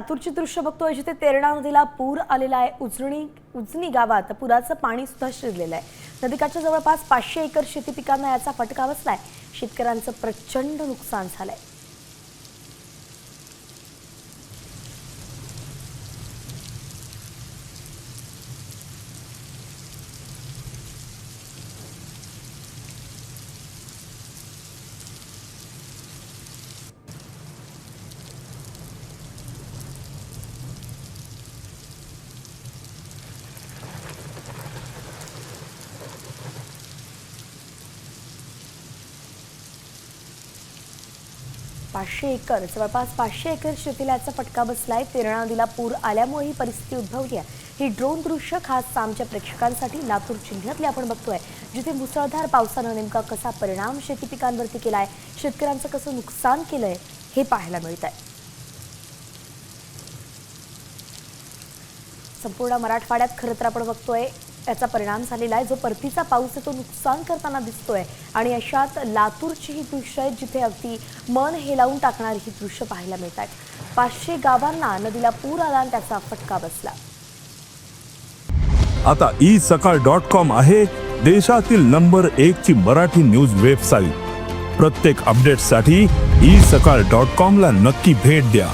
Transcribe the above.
लातूरची दृश्य बघतोय जिथे तेरणा नदीला पूर आलेला आहे. उजणी उजनी गावात पुराचं पाणी सुद्धा शिरलेलं आहे. नदीकाठच्या जवळपास पाचशे एकर शेती पिकांना याचा फटका बसलाय. शेतकऱ्यांचं प्रचंड नुकसान झालंय. पाचशे एकर जवळपास पाचशे एकर शेतीला याचा फटका बसलाय. तेरणा नदीला पूर आल्यामुळे ही परिस्थिती उद्भवली आहे. ही ड्रोन दृश्य खास आमच्या प्रेक्षकांसाठी लातूर जिल्ह्यातले आपण बघतोय जिथे मुसळधार पावसानं नेमका कसा परिणाम शेती पिकांवरती केलाय शेतकऱ्यांचं कसं नुकसान केलंय हे पाहायला मिळत आहे संपूर्ण मराठवाड्यात खरं तर आपण बघतोय याचा परिणाम झालेला आहे. जो परतीचा पाऊस आहे तो नुकसान करताना दिसतोय. आणि अशात लातूरची ही दृश्य आहेत जिथे अगदी मन हेलावून टाकणारी ही दृश्य पाहायला मिळत आहेत पाचशे गावांना नदीला पूर आला आणि त्याचा फटका बसला. आता ई सकाळ डॉट कॉम आहे देशातील नंबर एक ची मराठी न्यूज वेबसाईट. प्रत्येक अपडेटसाठी ई सकाळ डॉट कॉम ला नक्की भेट द्या.